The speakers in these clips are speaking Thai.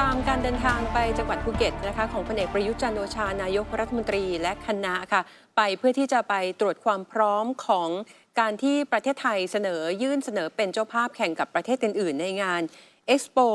ตามการเดินทางไปจังหวัดภูเก็ตนะคะของพลเอกประยุทธ์จันทร์โอชานายกรัฐมนตรีและคณะค่ะ ไปเพื่อที่จะไปตรวจความพร้อมของการที่ประเทศไทยเสนอยื่นเสนอเป็นเจ้าภาพแข่งกับประเทศอื่น ๆ ในงาน Expo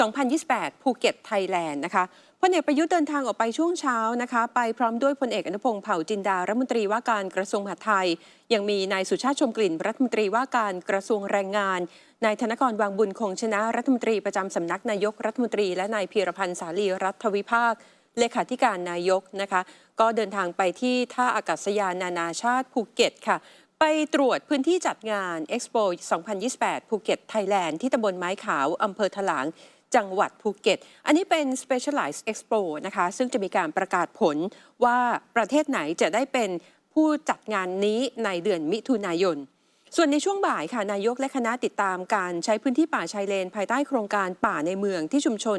2028 ภูเก็ตไทยแลนด์นะคะ พลเอกประยุทธ์เดินทางออกไปช่วงเช้านะคะ ไปพร้อมด้วยพลเอกอนุพงศ์เผ่าจินดารัฐมนตรีว่าการกระทรวงมหาดไทย ยังมีนายสุชาติชมกลิ่นรัฐมนตรีว่าการกระทรวงแรงงานนายธนกรวังบุญคงชนะรัฐมนตรีประจำสำนักนายกรัฐมนตรี และนายพีรพันธ์สาลีรัฐวิภาคเลขาธิการนายกนะคะ ก็เดินทางไปที่ท่าอากาศยานนานาชาติภูเก็ตค่ะไปตรวจพื้นที่จัดงาน Expo 2028 ภูเก็ตไทยแลนด์ที่ตำบลไม้ขาว อำเภอถลาง จังหวัดภูเก็ต อันนี้เป็น Specialized Expo นะคะ ซึ่งจะมีการประกาศผลว่าประเทศไหนจะได้เป็นผู้จัดงานนี้ในเดือนมิถุนายน ส่วนในช่วงบ่ายค่ะ นายกและคณะติดตามการใช้พื้นที่ป่าชายเลน ภายใต้โครงการป่าในเมืองที่ชุมชน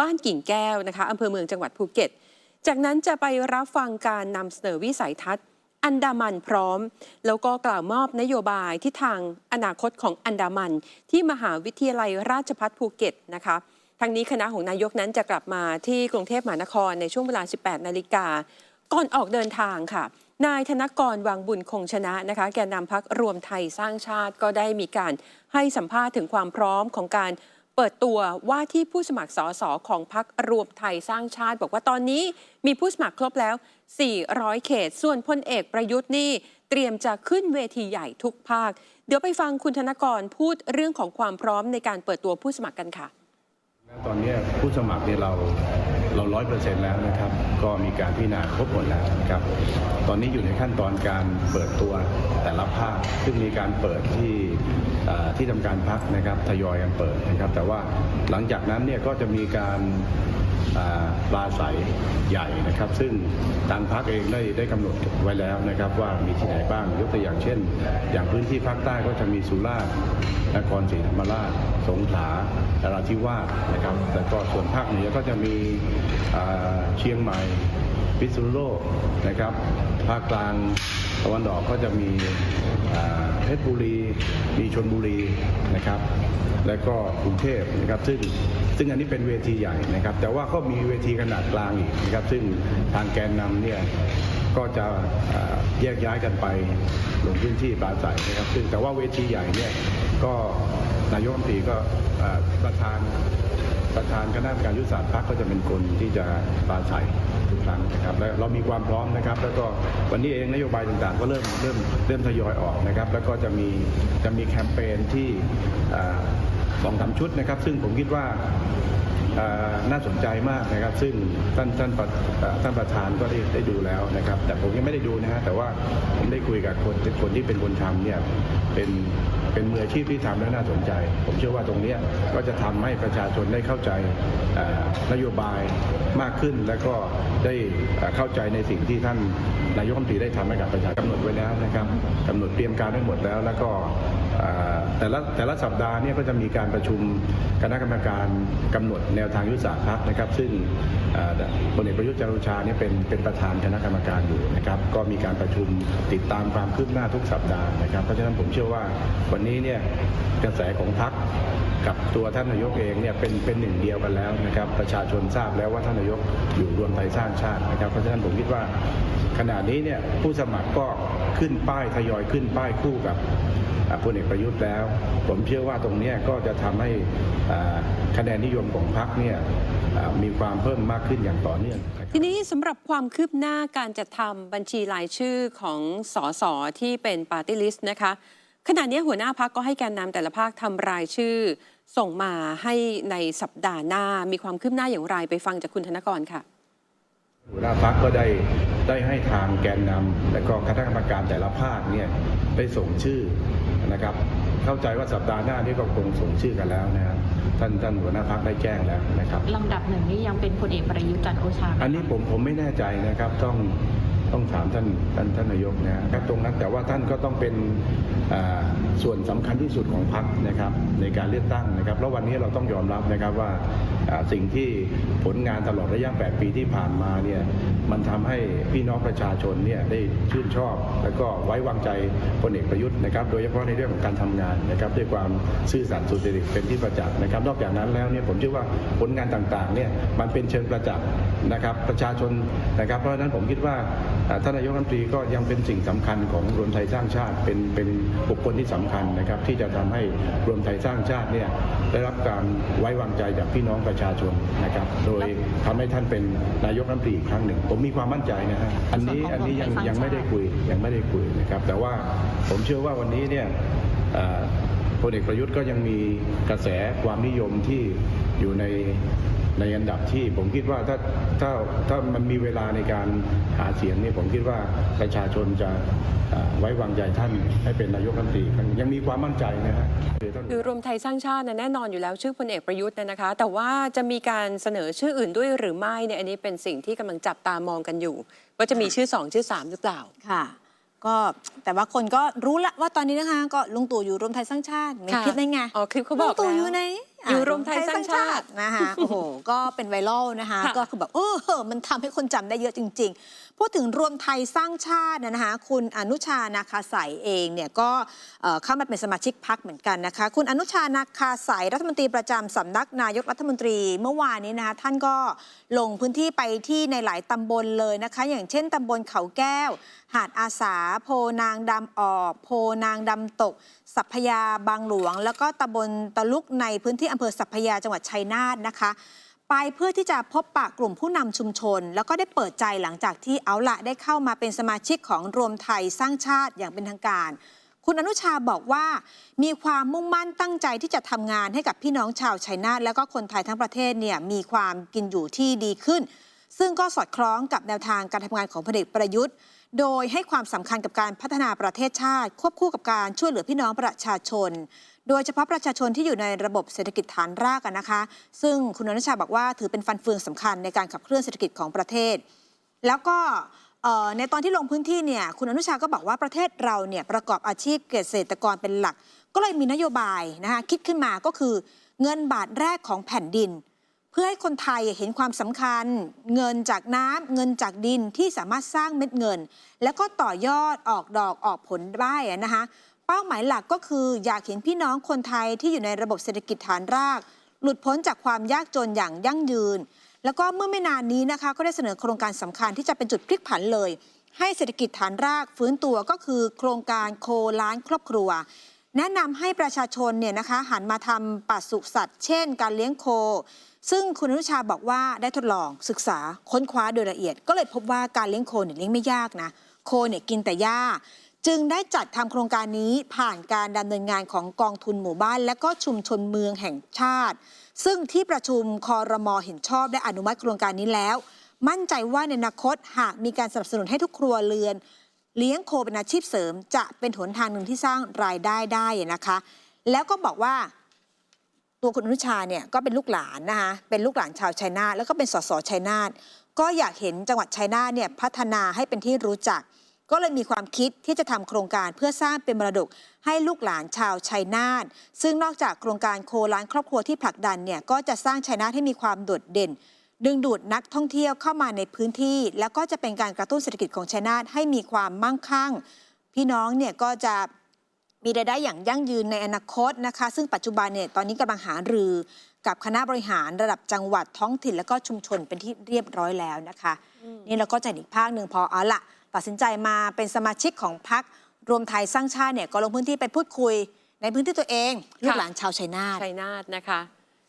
บ้านกิ่งแก้วนะคะอำเภอเมืองจังหวัดภูเก็ต จากนั้นจะไปรับฟังการนำเสนอวิสัยทัศน์อันดามันพร้อม แล้วก็กล่าวมอบนโยบายที่ทางอนาคตของอันดามัน ที่มหาวิทยาลัยราชภัฏภูเก็ตนะคะ ทางนี้คณะของนายกนั้นจะกลับมาที่กรุงเทพมหานครในช่วงเวลา 18 นาฬิกา ก่อนออกเดินทางค่ะ นายธนกรวังบุญคงชนะนะคะ แกนนำพักรวมไทยสร้างชาติก็ได้มีการให้สัมภาษณ์ถึงความพร้อมของการเปิดตัวว่าที่ผู้สมัครสสของพักรวมไทยสร้างชาติ บอกว่าตอนนี้มีผู้สมัครครบแล้ว 400 เขต ส่วนพลเอกประยุทธ์นี่เตรียมจะขึ้นเวทีใหญ่ทุกภาค เดี๋ยวไปฟังคุณธนกรพูดเรื่องของความพร้อมในการเปิดตัวผู้สมัครกันค่ะ ตอนนี้ผู้สมัครเนี่ยเราเราร้อยเปอร์เซ็นต์แล้วนะครับ ก็มีการพิจารณาครบหมดแล้วนะครับ ตอนนี้อยู่ในขั้นตอนการเปิดตัวแต่ละภาคซึ่งมีการเปิดที่ที่ทำการพักนะครับทยอยกันเปิดนะครับ แต่ว่าหลังจากนั้นเนี่ยก็จะมีการ ปลาใสใหญ่นะครับ ซึ่งทางพักเองได้ได้กำหนดไว้แล้วนะครับ ว่ามีที่ไหนบ้างยกตัวอย่างเช่น อย่างพื้นที่ภาคใต้ก็จะมีสุราษฎร์นครศรีธรรมราช สงขลานราธิวาสนะครับแล้วก็ส่วนภาคเหนือก็จะมีเชียงใหม่พิษณุโลกนะครับ ภาคกลาง ตะวันออกก็จะมีเพชรบุรี มีชนบุรีนะครับ แล้วก็กรุงเทพนะครับ ซึ่งซึ่งอันนี้เป็นเวทีใหญ่นะครับ แต่ว่าก็มีเวทีขนาดกลางอีกนะครับ ซึ่งทางแกนนำเนี่ยก็จะแยกย้ายกันไปลงพื้นที่ปราศัยนะครับ ซึ่งแต่ว่าเวทีใหญ่เนี่ยก็นายกรัฐมนตรีก็ประธานประธานคณะกรรมการยุทธศาสตร์พรรคก็จะเป็นคนที่จะปราศัย ทุกครั้งนะครับและเรามีความพร้อมนะครับ แล้วก็วันนี้เองนโยบายต่างๆ ก็เริ่มเริ่มเริ่มทยอยออกนะครับ แล้วก็จะมีจะมีแคมเปญที่สองสามชุดนะครับ ซึ่งผมคิดว่า น่าสนใจมากนะครับ ซึ่งท่านท่านประอ่าท่านประธานก็ได้ได้ดูแล้วนะครับ แต่ผมยังไม่ได้ดูนะฮะแต่ว่าผมได้คุยกับคนคนที่เป็นคนทำเนี่ยเป็นเป็นมืออาชีพที่ทำแล้วน่าสนใจ ผมเชื่อว่าตรงนี้ก็จะทำให้ประชาชนได้เข้าใจนโยบายมากขึ้น แล้วก็ได้เข้าใจในสิ่งที่ท่านนายกรัฐมนตรีได้ทำให้กับประชาชนกำหนดไว้แล้วนะครับกำหนดเตรียมการไว้หมดแล้ว แล้วก็ แต่ละแต่ละสัปดาห์เนี่ยก็จะมีการประชุมคณะกรรมการกำหนดแนวทางยุทธศาสตร์พรรคนะครับ ซึ่งพลเอกประยุทธ์จันทร์โอชาเนี่ยเป็นเป็นประธานคณะกรรมการอยู่นะครับก็มีการประชุมติดตามความคืบหน้าทุกสัปดาห์นะครับเพราะฉะนั้นผมเชื่อว่าวันนี้เนี่ยกระแสของพรรค กับตัวท่านนายกเองเนี่ยเป็นเป็นหนึ่งเดียวกันแล้วนะครับประชาชนทราบแล้วว่าท่านนายกอยู่รวมไทยสร้างชาตินะครับเพราะฉะนั้นผมคิดว่าขณะนี้เนี่ยผู้สมัครก็ขึ้นป้ายทยอยขึ้นป้ายคู่กับอ่าพลเอกประยุทธ์แล้ว ผมเชื่อว่าตรงเนี้ยก็จะทำให้อ่าคะแนนนิยมของพรรคเนี่ยอ่ามีความเพิ่มมากขึ้นอย่างต่อเนื่องนะครับทีนี้สำหรับความคืบหน้าการจัดทำบัญชีรายชื่อของสสที่เป็นปาร์ตี้ลิสต์นะคะ ขณะนี้หัวหน้าพักก็ให้แกนนำแต่ละภาคทำรายชื่อ ส่งมาให้ในสัปดาห์หน้ามีความคืบหน้าอย่างไรไปฟังจากคุณธนกรค่ะหัวหน้าพักก็ได้ได้ให้ทางแกนนำและก็คณะกรรมการแต่ละภาคเนี่ยได้ส่งชื่อนะครับ เข้าใจว่าสัปดาห์หน้านี้ก็คงส่งชื่อกันแล้วนะครับท่านท่านหัวหน้าพักได้แจ้งแล้วนะครับลำดับหนึ่งนี่ยังเป็นพลเอกประยุทธ์จันทร์โอชาไหมคะอันนี้ผมผมไม่แน่ใจนะครับต้อง ต้องถามท่านท่านท่านนายกนะครับตรงนั้นแต่ว่าท่านก็ต้องเป็นส่วนสำคัญที่สุดของพรรคนะครับในการเลือกตั้งนะครับแล้ววันนี้เราต้องยอมรับนะครับว่าสิ่งที่ผลงานตลอดระยะ 8 ปีที่ผ่านมาเนี่ยมันทำให้พี่น้องประชาชนเนี่ยได้ชื่นชอบ แล้วก็ไว้วางใจพลเอกประยุทธ์นะครับ โดยเฉพาะในเรื่องของการทำงานนะครับด้วยความซื่อสัตย์สุจริตเป็นที่ประจักษ์นะครับ นอกจากนั้นแล้วเนี่ยผมเชื่อว่าผลงานต่างๆเนี่ยมันเป็นเชิงประจักษ์นะครับประชาชนนะครับ เพราะฉะนั้นผมคิดว่า ท่านนายกรัฐมนตรีก็ยังเป็นสิ่งสำคัญของรวมไทยสร้างชาติ เป็นเป็นบุคคลที่สำคัญนะครับที่จะทำให้รวมไทยสร้างชาติเนี่ยได้รับการไว้วางใจจากพี่น้องประชาชนนะครับ โดยทำให้ท่านเป็นนายกรัฐมนตรีอีกครั้งหนึ่ง ผมมีความมั่นใจนะฮะอันนี้อันนี้ยังยังไม่ได้คุยยังไม่ได้คุยนะครับ แต่ว่าผมเชื่อว่าวันนี้เนี่ยพลเอกประยุทธ์ก็ยังมีกระแสความนิยมที่อยู่ใน ในอันดับที่ผมคิดว่าถ้าถ้าถ้ามันมีเวลาในการหาเสียงเนี่ยผมคิดว่าประชาชนจะอ่าไว้วางใจท่านให้เป็นนายกรัฐมนตรีครั้งยังมีความมั่นใจนะฮะเดี๋ยวท่านคือรวมไทยสร้างชาตินะแน่นอนอยู่แล้วชื่อพลเอกประยุทธ์นะนะคะ แต่ว่าจะมีการเสนอชื่ออื่นด้วยหรือไม่เนี่ยอันนี้เป็นสิ่งที่กำลังจับตามองกันอยู่ ว่าจะมีชื่อสองชื่อสามหรือเปล่าค่ะก็แต่ว่าคนก็รู้ละว่าตอนนี้นะคะ ก็ลุงตู่อยู่รวมไทยสร้างชาติมีค่ะคลิปได้ไงอ๋อคลิปเขาบอกลุงตู่แล้วอยู่ไหน อยู่รวมไทยสร้างชาตินะคะโอ้โหก็เป็นไวรัลนะคะค่ะก็คือแบบเออมันทำให้คนจำได้เยอะจริง ๆ พูดถึงรวมไทยสร้างชาตินะคะคุณอนุชานาคาสายเองเนี่ยก็เข้ามาเป็นสมาชิกพักเหมือนกันนะคะ คุณอนุชานาคาสายรัฐมนตรีประจำสำนักนายกรัฐมนตรีเมื่อวานนี้นะคะท่านก็ลงพื้นที่ไปที่ในหลายตำบลเลยนะคะ อย่างเช่นตำบลเขาแก้ว หาดอาสา โพนางดำออก โพนางดำตก สัพยาบางหลวง แล้วก็ตำบลตะลุกในพื้นที่อำเภอสัพพยาจังหวัดชัยนาทนะคะ ไปเพื่อที่จะพบปะกลุ่มผู้นำชุมชน แล้วก็ได้เปิดใจหลังจากที่เอาละได้เข้ามาเป็นสมาชิกของรวมไทยสร้างชาติอย่างเป็นทางการ คุณอนุชาบอกว่า มีความมุ่งมั่นตั้งใจที่จะทำงานให้กับพี่น้องชาวไชัยนาแล้วก็คนไทยทั้งประเทศเนี่ยมีความกินอยู่ที่ดีขึ้น ซึ่งก็สอดคล้องกับแนวทางการทำงานของพลเอกประยุทธ์ โดยให้ความสำคัญกับการพัฒนาประเทศชาติ ควบคู่กับการช่วยเหลือพี่น้องประชาชน โดยเฉพาะประชาชนที่อยู่ในระบบเศรษฐกิจฐานรากนะคะ ซึ่งคุณอนุชาบอกว่าถือเป็นฟันเฟืองสำคัญในการขับเคลื่อนเศรษฐกิจของประเทศ แล้วก็ในตอนที่ลงพื้นที่เนี่ยคุณอนุชาก็บอกว่าประเทศเราเนี่ยประกอบอาชีพเกษตรกรเป็นหลัก ก็เลยมีนโยบายนะคะคิดขึ้นมาก็คือเงินบาทแรกของแผ่นดิน พื่อให้คนไทยเห็นความสำคัญ เงินจากน้ำเงินจากดินที่สามารถสร้างเม็ดเงิน แล้วก็ต่อยอดออกดอกออกผลได้นะคะเป้าหมายหลักก็คืออยากเห็นพี่น้องคนไทยที่อยู่ในระบบเศรษฐกิจฐานราก หลุดพ้นจากความยากจนอย่างยั่งยืน แล้วก็เมื่อไม่นานนี้นะคะ ก็ได้เสนอโครงการสำคัญที่จะเป็นจุดพลิกผันเลย ให้เศรษฐกิจฐานรากฟื้นตัวก็คือโครงการโคล้านครอบครัว แนะนำให้ประชาชนเนี่ยนะคะหันมาทำปศุสัตว์ เช่น การเลี้ยงโค ซึ่งคุณอนุชาบอกว่าได้ทดลองศึกษาค้นคว้าโดยละเอียด ก็เลยพบว่าการเลี้ยงโคเนี่ยเลี้ยงไม่ยากนะ โคเนี่ยกินแต่หญ้า จึงได้จัดทำโครงการนี้ผ่านการดำเนินงานของกองทุนหมู่บ้าน และก็ชุมชนเมืองแห่งชาติ ซึ่งที่ประชุมคอรมอเห็นชอบและอนุมัติโครงการนี้แล้ว มั่นใจว่าในอนาคตหากมีการสนับสนุนให้ทุกครัวเรือน เลี้ยงโคเป็นอาชีพเสริม จะเป็นหนทางหนึ่งที่สร้างรายได้ได้นะคะ แล้วก็บอกว่า ตัวคุณอนุชาเนี่ยก็เป็นลูกหลานนะคะเป็นลูกหลานชาวชัยนาทแล้วก็เป็นสสชัยนาทก็อยากเห็นจังหวัดชัยนาทเนี่ยพัฒนาให้เป็นที่รู้จัก ก็เลยมีความคิดที่จะทำโครงการเพื่อสร้างเป็นมรดกให้ลูกหลานชาวชัยนาทซึ่งนอกจากโครงการโคล้านครอบครัวที่ผลักดันเนี่ยก็จะสร้างชัยนาทให้มีความโดดเด่น ดึงดูดนักท่องเที่ยวเข้ามาในพื้นที่ แล้วก็จะเป็นการกระตุ้นเศรษฐกิจของชัยนาทให้มีความมั่งคั่ง พี่น้องเนี่ยก็จะ มีรายได้อย่างยั่งยืนในอนาคตนะคะ ซึ่งปัจจุบันเนี่ยตอนนี้กำลังหารือ กับคณะบริหารระดับจังหวัดท้องถิ่นและก็ชุมชนเป็นที่เรียบร้อยแล้วนะคะ นี่เราก็จะเห็นอีกภาคหนึ่งพอเอาละตัดสินใจมาเป็นสมาชิกของพรรครวมไทยสร้างชาติเนี่ยก็ลงพื้นที่ไปพูดคุย ในพื้นที่ตัวเองลูกหลานชาวชัยนาทชัยนาทนะคะ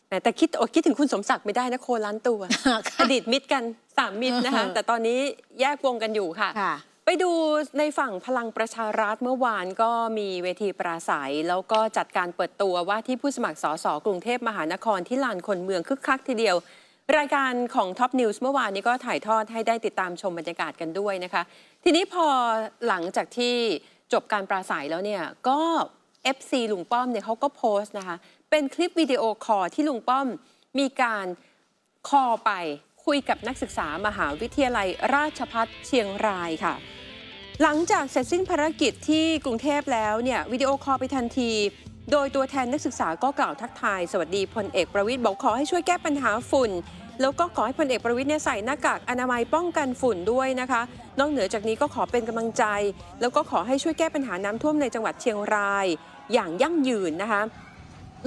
แหมแต่คิดอดคิดถึงคุณสมศักดิ์ไม่ได้นะโคล้านตัว อดีตมิตรกันสามมิตรนะคะ แต่ตอนนี้แยกวงกันอยู่ค่ะค่ะ ไปดูในฝั่งพลังประชารัฐเมื่อวานก็มีเวทีปราศัย แล้วก็จัดการเปิดตัวว่าที่ผู้สมัครสสกรุงเทพมหานครที่ลานคนเมืองคึกคักทีเดียว รายการของ Top News เมื่อวานนี้ก็ถ่ายทอดให้ได้ติดตามชมบรรยากาศกันด้วยนะคะ ทีนี้พอหลังจากที่จบการปราศัยแล้วเนี่ยก็ FC ลุงป้อมเนี่ยเขาก็โพสต์นะคะ เป็นคลิปวิดีโอคอลที่ลุงป้อมมีการคอไปคุยกับนักศึกษามหาวิทยาลัยราชภัฏเชียงรายค่ะ หลังจากเสร็จสิ้นภารกิจที่กรุงเทพแล้วเนี่ยวิดีโอคอลไปทันที โดยตัวแทนนักศึกษาก็กล่าวทักทาย สวัสดีพลเอกประวิทย์บอกขอให้ช่วยแก้ปัญหาฝุ่น แล้วก็ขอให้พลเอกประวิทย์เนี่ยใส่หน้ากากอนามัยป้องกันฝุ่นด้วยนะคะ นอกเหนือจากนี้ก็ขอเป็นกำลังใจ แล้วก็ขอให้ช่วยแก้ปัญหาน้ำท่วมในจังหวัดเชียงราย อย่างยั่งยืนนะคะ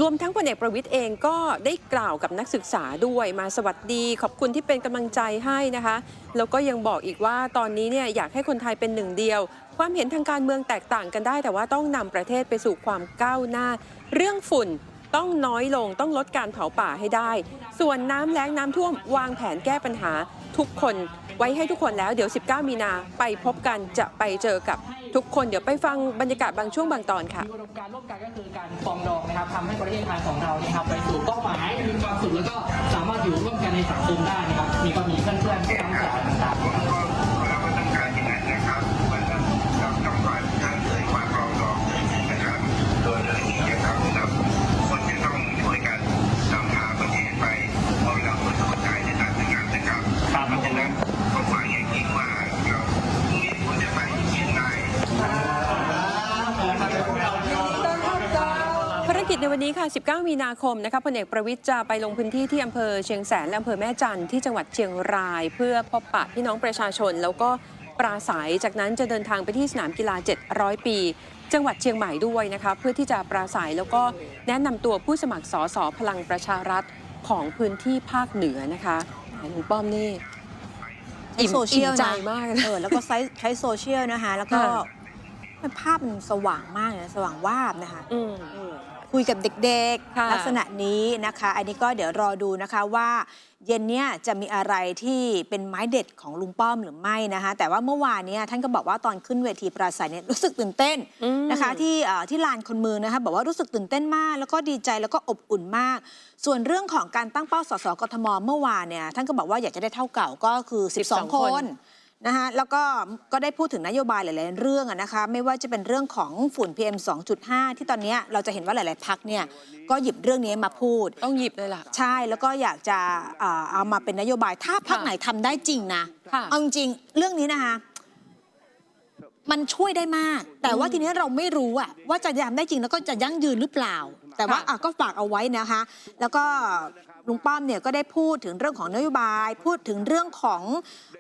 รวมทั้งพลเอกประวิทย์เองก็ได้กล่าวกับนักศึกษาด้วยมาสวัสดี ขอบคุณที่เป็นกำลังใจให้นะคะ แล้วก็ยังบอกอีกว่าตอนนี้เนี่ยอยากให้คนไทยเป็นหนึ่งเดียว ความเห็นทางการเมืองแตกต่างกันได้ แต่ว่าต้องนำประเทศไปสู่ความก้าวหน้า เรื่องฝุ่นต้องน้อยลงต้องลดการเผาป่าให้ได้ ส่วนน้ำแล้งน้ำท่วมวางแผนแก้ปัญหาทุกคน ไว้ให้ทุกคนแล้วเดี๋ยว 19 มีนาไปพบกันจะไปเจอกับ ทุกคนเดี๋ยวไปฟังบรรยากาศบางช่วงบางตอนค่ะมีอุดมการร่วมกันก็คือการปองดองนะครับทำให้ประเทศไทยของเราเนี่ยครับไปสู่เป้าหมายมีความสุขแล้วก็สามารถอยู่ร่วมกันในสังคมได้นะครับมีก็มีเพื่อนๆผู้นำสาร นวันนี้ค่ะ 19 มีนาคมนะคะพลเอกประวิทย์จะไปลงพื้นที่ที่อำเภอเชียงแสนและอำเภอแม่จันทร์ที่จังหวัดเชียงราย เพื่อพบปะพี่น้องประชาชน แล้วก็ปราศัย จากนั้นจะเดินทางไปที่สนามกีฬา 700 ปี จังหวัดเชียงใหม่ด้วยนะคะเพื่อที่จะปราศัยแล้วก็แนะนำตัวผู้สมัครสสพลังประชารัฐของพื้นที่ภาคเหนือนะคะลุงป้อมนี่ใช้โซเชียลอิ่มใจนะมากเออแล้วก็ใช้ใช้โซเชียลนะคะแล้วก็ค่ะมันภาพมันสว่างมากเลยนะสว่างวาบนะคะอืมเออ คุยกับเด็กค่ะ ๆ ลักษณะนี้นะคะ อันนี้ก็เดี๋ยวรอดูนะคะว่า เย็นเนี้ยจะมีอะไรที่เป็นไม้เด็ดของลุงป้อมหรือไม่นะคะ แต่ว่าเมื่อวานเนี้ท่านก็บอกว่าตอนขึ้นเวทีปราศัยเนี่ยรู้สึกตื่นเต้น อืม นะคะที่เอ่อที่ลานคนเมืองนะคะบอกว่ารู้สึกตื่นเต้นมาก แล้วก็ดีใจแล้วก็อบอุ่นมาก ส่วนเรื่องของการตั้งเป้าสสกทมเมื่อวานเนี่ยท่านก็บอกว่าอยากจะได้เท่าเก่าก็คือ 12 12 คคนน นะคะแล้วก็ก็ได้พูดถึงนโยบายหลาย ๆ เรื่องอะนะคะไม่ว่าจะเป็นเรื่องของฝุ่น PM 2.5 ที่ตอนเนี้ยเราจะเห็นว่าหลาย ๆ พักเนี่ยก็หยิบเรื่องนี้มาพูด ต้องหยิบเลยล่ะ ใช่แล้วก็อยากจะอ่าเอามาเป็นนโยบายถ้าพักค่ะไหนทำได้จริงนะค่ะ เอาจริงๆเรื่องนี้นะคะ มันช่วยได้มาก แต่ว่าทีนี้เราไม่รู้อะว่าจะทำได้จริงแล้วก็จะยั่งยืนหรือเปล่า แต่ว่าค่ะ อะก็ฝากเอาไว้นะคะ แล้วก็ ลุงป้อมเนี่ยก็ได้พูดถึงเรื่องของนโยบาย พูดถึงเรื่องของ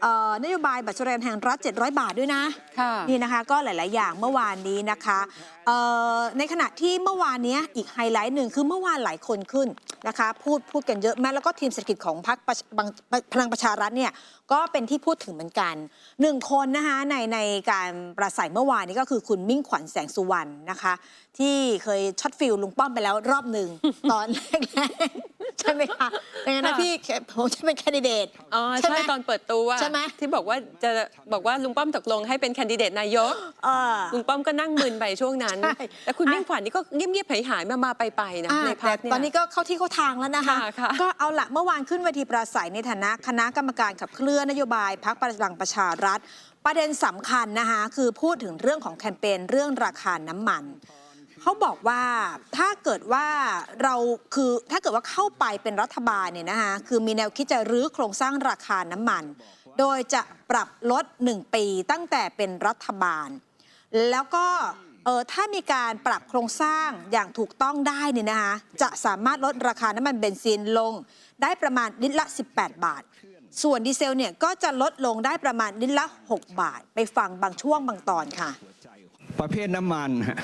เออนโยบายบัตรสวัสดิการแห่งรัฐ 700 บาทด้วยนะค่ะนี่นะคะก็หลาย ๆ อย่างเมื่อวานนี้นะคะเอ่อในขณะที่เมื่อวานเนี้ยอีกไฮไลท์หนึ่งคือเมื่อวานหลายคนขึ้นนะคะพูดพูดกันเยอะแม้แล้วก็ทีมเศรษฐกิจของพรรคประชบางพลังประชารัฐเนี่ยก็เป็นที่พูดถึงเหมือนกันหนึ่งคนนะคะในในการประสัยเมื่อวานนี้ก็คือคุณมิ่งขวัญแสงสุวรรณนะคะ ที่เคยช็อตฟิลลุงป้อมไปแล้วรอบหนึ่งตอนแรกๆ ใช่ไหมคะดังนั้นนะค่ะ พี่ผมจะเป็นแคนดิเดต อ๋อใช่ใช่ไหมตอนเปิดตัวใช่ไหม ที่บอกว่าจะบอกว่าลุงป้อมตกลงให้เป็นแคนดิเดตนายก เออ ลุงป้อมก็นั่งมึนไปช่วงนั้น ใช่แต่คุณอะ มิ่งขวัญนี่ก็เงียบๆหายหายๆมามาไปไปๆนะอ่าในพักแต่เนี่ย ตอนนี้ก็เข้าที่เข้าทางแล้วนะคะ ค่ะค่ะ ก็เอาละเมื่อวานขึ้นเวทีปราศัยในฐานะคณะกรรมการขับเคลื่อนนโยบายพักพลังประชารัฐ ประเด็นสำคัญนะคะคือพูดถึงเรื่องของแคมเปญเรื่องราคาน้ำมัน เขาบอกว่าถ้าเกิดว่าเราคือถ้าเกิดว่าเข้าไปเป็นรัฐบาลเนี่ยนะคะคือมีแนวคิดจะรื้อโครงสร้างราคาน้ำมัน โดยจะปรับลด 1 ปีตั้งแต่เป็นรัฐบาล แล้วก็เออถ้ามีการปรับโครงสร้างอย่างถูกต้องได้เนี่ยนะคะจะสามารถลดราคาน้ำมันเบนซินลงได้ประมาณลิตรละ 18 บาท ส่วนดีเซลเนี่ยก็จะลดลงได้ประมาณลิตรละ 6 บาท ไปฟังบางช่วงบางตอนค่ะ ประเภทน้ำมันฮะ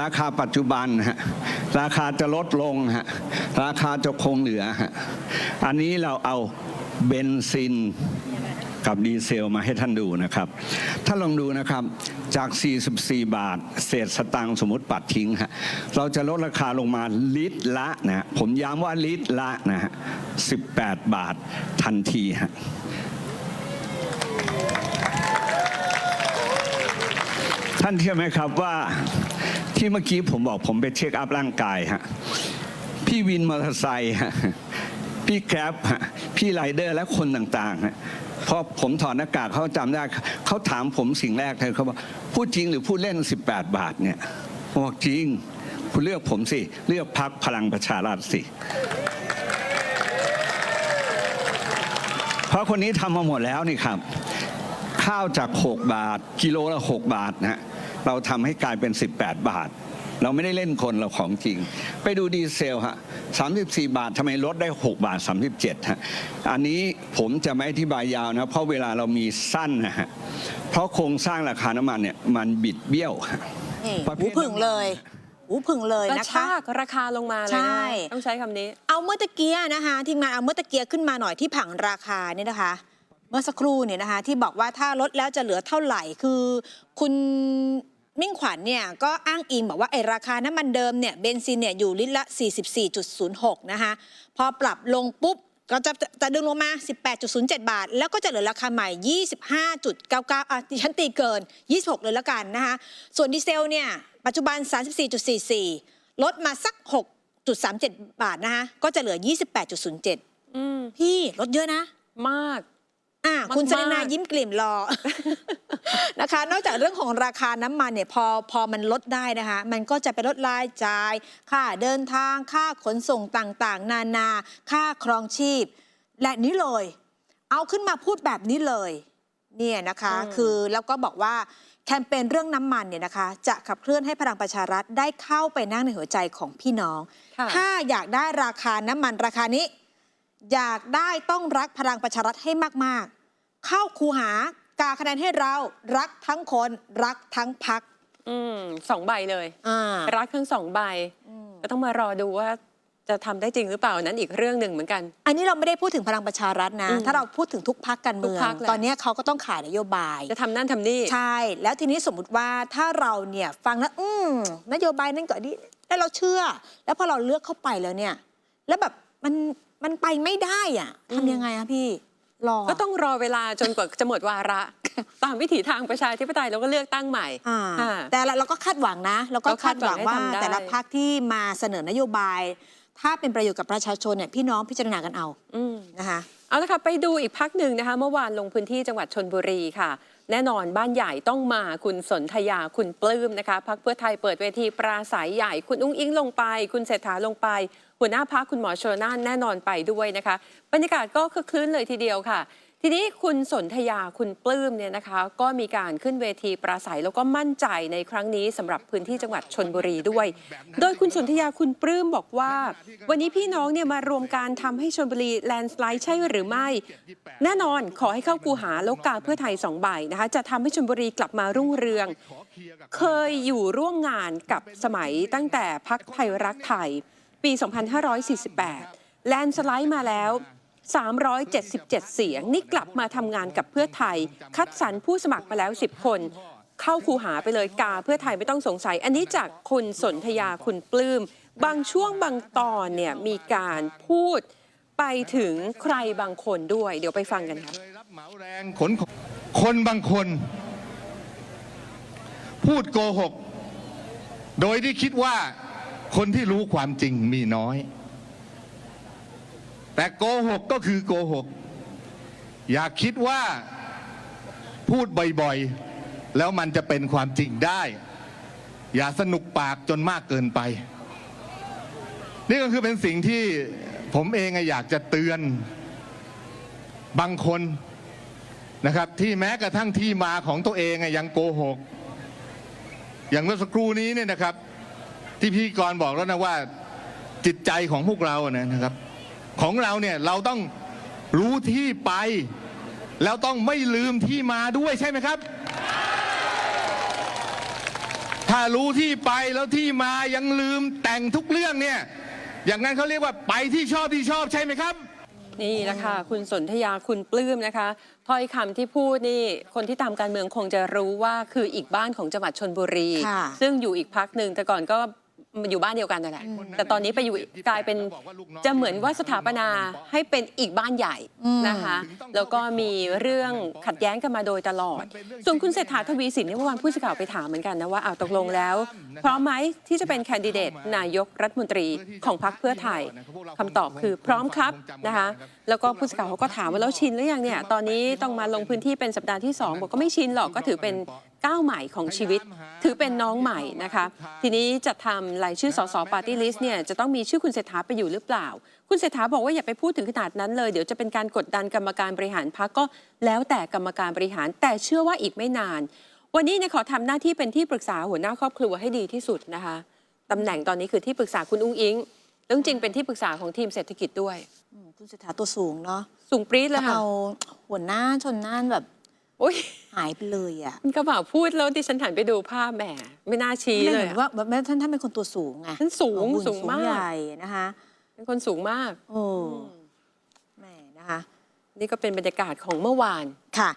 ราคาปัจจุบันฮะราคาจะลดลงฮะราคาจะคงเหลือฮะอันนี้เราเอาเบนซินกับดีเซลมาให้ท่านดูนะครับท่านลองดูนะครับจาก 44 บาท เศษสตังค์สมมติปัดทิ้งฮะเราจะลดราคาลงมาลิตรละนะผมย้ำว่าลิตรละนะฮะ18 บาททันทีฮะ ท่านเชื่อไหมครับว่าที่เมื่อกี้ผมบอกผมไปเช็คอัพร่างกายฮะพี่วินมอเตอร์ไซค์ฮะพี่แกร็บพี่ไรเดอร์และคนต่างๆพอผมถอดหน้ากากเขาจำได้เขาถามผมสิ่งแรกเลยเขาบอกพูดจริงหรือพูดเล่น 18 บาทเนี่ยบอกจริง คุณเลือกผมสิ เลือกพักพลังประชารัฐสิ เพราะคนนี้ทำมาหมดแล้วนี่ครับ ข้าวจาก 6 บาท กิโลละ 6 บาทนะฮะ เราทำให้กลายเป็น 18 บาท เราไม่ได้เล่นคนเราของจริง ไปดูดีเซลฮะ34 บาททำไมลดได้ 6 บาท 37ฮะอันนี้ผมจะไม่อธิบายยาวนะ เพราะเวลาเรามีสั้นนะฮะเพราะโครงสร้างราคาน้ำมันเนี่ยมันบิดเบี้ยวฮะนี่ประเภทหูผึ่งเลย หูผึ่งเลยกระนะคะ ชากราคาลงมาเลยใช่นะคะต้องใช้คำนี้ เอาเมื่อตะเกียนะคะทีมงานเอาเมื่อตะเกียขึ้นมาหน่อยที่ผังราคาเนี่ยนะคะ เมื่อสักครู่เนี่ยนะคะ ที่บอกว่าถ้าลดแล้วจะเหลือเท่าไหร่คือ คุณ มิ่งขวัญเนี่ยก็อ้างอิงบอกว่าไอ้ราคาน้ำมันเดิมเนี่ยเบนซินเนี่ยอยู่ลิตรละ 44.06 นะคะ พอปรับลงปุ๊บ ก็จะจะจะดึงลงมา 18.07 บาท แล้วก็จะเหลือราคาใหม่ 25.99 อะดิฉันตีเกิน 26 เลยแล้วกันนะคะ ส่วนดีเซลเนี่ยปัจจุบัน 34.44 ลดมาสัก 6.37 บาทนะคะ ก็จะเหลือ 28.07อืมพี่ลดเยอะนะ มาก อะมากๆคุณสรนายิ้มกลิ่มรอนะคะ นอกจากเรื่องของราคาน้ำมันเนี่ยพอพอมันลดได้นะคะ มันก็จะไปลดรายจ่าย ค่าเดินทาง ค่าขนส่งต่างๆ นานา ค่าครองชีพ และนี้เลย เอาขึ้นมาพูดแบบนี้เลยเนี่ยนะคะอืมคือแล้วก็บอกว่าแคมเปญเรื่องน้ำมันเนี่ยนะคะ จะขับเคลื่อนให้พลังประชารัฐได้เข้าไปนั่งในหัวใจของพี่น้องค่ะถ้าอยากได้ราคาน้ำมันราคานี้ อยากได้ต้องรักพลังประชารัฐให้มากๆ เข้าคูหากาคะแนนให้เรารักทั้งคนรักทั้งพักอืมสองใบเลยอ่ารักทั้งสองใบก็ต้องมารอดูว่าจะทำได้จริงหรือเปล่านั้นอีกเรื่องหนึ่งเหมือนกัน อันนี้เราไม่ได้พูดถึงพลังประชารัฐนะอืมถ้าเราพูดถึงทุกพักการเมืองทุกพรรคแหละตอนนี้เขาก็ต้องขายนโยบาย จะทำนั่นทำนี่ ใช่ แล้วทีนี้สมมุติว่าถ้าเราเนี่ยฟังแล้ว อืมนโยบายนั้นก็ดีแล้วเราเชื่อ แล้วพอเราเลือกเข้าไปแล้วเนี่ย แล้วแบบมันมันไปไม่ได้อะอืมทำยังไงอะพี่ รอ ก็ต้องรอเวลาจนกว่าจะหมดวาระ ตามวิถีทางประชาธิปไตยเราก็เลือกตั้งใหม่ อ่าอ่า แต่เราเราก็คาดหวังนะ เราก็ก็คาคาดดหหวัวังงให้ว่าทำได้ แต่ละพักที่มาเสนอนโยบาย ถ้าเป็นประโยชน์กับประชาชนเนี่ยพี่น้องพิจารณากันเอาอืม นะคะ เอาละค่ะไปดูอีกพักหนึ่งนะคะ เมื่อวานลงพื้นที่จังหวัดชนบุรีค่ะ แน่นอนบ้านใหญ่ต้องมาคุณสนธยาคุณปลื้มนะคะพักเพื่อไทยเปิดเวทีปราศัยใหญ่คุณอุ้งอิงลงไป คุณเศรษฐาลงไป หัวหน้าพักคุณหมอชลนานแน่นอนไปด้วยนะคะ บรรยากาศก็คึกคืนเลยทีเดียวค่ะ ทีนี้คุณสนธยาคุณปลื้มเนี่ยนะคะ ก็มีการขึ้นเวทีปราศัยแล้วก็มั่นใจในครั้งนี้สำหรับพื้นที่จังหวัดชนบุรีด้วย โดยคุณสนธยาคุณปลื้มบอกว่า วันนี้พี่น้องเนี่ยมารวมการทำให้ชนบุรีแลนด์สไลด์ใช่หรือไม่ แน่นอนขอให้เข้ากูหาแล้วกาเพื่อไทยสองใบนะคะจะทำให้ชนบุรีกลับมารุ่งเรือง เคยอยู่ร่วมงานกับสมัยตั้งแต่พักไทยรักไทย ปี 2548 แลนสไลด์มาแล้ว 377 เสียง นี่กลับมาทำงานกับเพื่อไทย คัดสรรผู้สมัครมาแล้ว 10 คน เข้าคูหาไปเลยกาเพื่อไทยไม่ต้องสงสัย อันนี้จากคุณสนธยาคุณปลื้ม บางช่วงบางตอนเนี่ยมีการพูดไปถึงใครบางคนด้วย เดี๋ยวไปฟังกันค่ะเคยรับเหมาแรงขนของคนบางคน พูดโกหก โดยที่คิดว่า คนที่รู้ความจริงมีน้อย แต่โกหกก็คือโกหก อย่าคิดว่าพูดบ่อยๆ แล้วมันจะเป็นความจริงได้ อย่าสนุกปากจนมากเกินไป นี่ก็คือเป็นสิ่งที่ผมเองอยากจะเตือนบางคนนะครับที่แม้กระทั่งที่มาของตัวเองยังโกหก อย่างเมื่อสักครู่นี้เนี่ยนะครับ ที่พี่กรณ์บอกแล้วนะว่าจิตใจของพวกเราอะนะครับ ของเราเนี่ยเราต้องรู้ที่ไป แล้วต้องไม่ลืมที่มาด้วยใช่ไหมครับ ถ้ารู้ที่ไปแล้วที่มายังลืมแต่งทุกเรื่องเนี่ย อย่างนั้นเขาเรียกว่าไปที่ชอบที่ชอบใช่ไหมครับนี่แหละค่ะคุณสนธยาคุณปลื้มนะคะถ้อยคำที่พูดนี่คนที่ตามการเมืองคงจะรู้ว่าคืออีกบ้านของจังหวัดชนบุรีค่ะซึ่งอยู่อีกพักหนึ่งแต่ก่อนก็ อยู่บ้านเดียวกันนั่นแหละแต่ตอนนี้ไปอยู่กลายเป็นจะเหมือนว่าสถาปนาให้เป็นอีกบ้านใหญ่นะคะแล้วก็มีเรื่องขัดแย้งกันมาโดยตลอด ส่วนคุณเศรษฐาทวีสินเนี่ยเมื่อวานผู้สื่อข่าวไปถามเหมือนกันนะว่าอ้าวตกลงแล้ว พร้อมไหมที่จะเป็นแคนดิเดตนายกรัฐมนตรีของพรรคเพื่อไทยคำตอบคือพร้อมครับนะคะแล้วก็ผู้สื่อข่าวเขาก็ถามว่าแล้วชินหรือยังเนี่ยตอนนี้ต้องมาลงพื้นที่เป็นสัปดาห์ที่2บอกก็ไม่ชินหรอกก็ถือเป็น ก้าวใหม่ของชีวิต ถือเป็นน้องใหม่นะคะ ทีนี้จะทำรายชื่อสสปาร์ตี้ลิสต์เนี่ยจะต้องมีชื่อคุณเศรษฐาไปอยู่หรือเปล่า คุณเศรษฐาบอกว่าอย่าไปพูดถึงขนาดนั้นเลย เดี๋ยวจะเป็นการกดดันกรรมการบริหารพักก็แล้วแต่กรรมการบริหาร แต่เชื่อว่าอีกไม่นาน วันนี้เนี่ยขอทำหน้าที่เป็นที่ปรึกษาหัวหน้าครอบครัวให้ดีที่สุดนะคะตำแหน่งตอนนี้คือที่ปรึกษาคุณอุ้งอิงเรื่องจริงเป็นที่ปรึกษาของทีมเศรษฐกิจด้วยอืมคุณเศรษฐาตัวสูงเนาะสูงปรี๊ดเลยค่ะเอาหัวหน้าชนน่านแบบโอ้ย หายไปเลยอะมันก็บอกพูดแล้วดิฉันหันไปดูภาพแหมไม่น่าชี้ไม่เลเห็ยนอะ ว่าแบบท่านท่านเป็นคนตัวสูงไงท่านสูงหุ่นสูงมาก ใหญ่นะคะเป็นคนสูงมากโอ้แหม่นะคะ นี่ก็เป็นบรรยากาศของเมื่อวาน ค่ะ